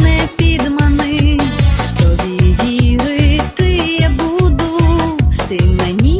не підмани, тобі вірити я буду, ти мені.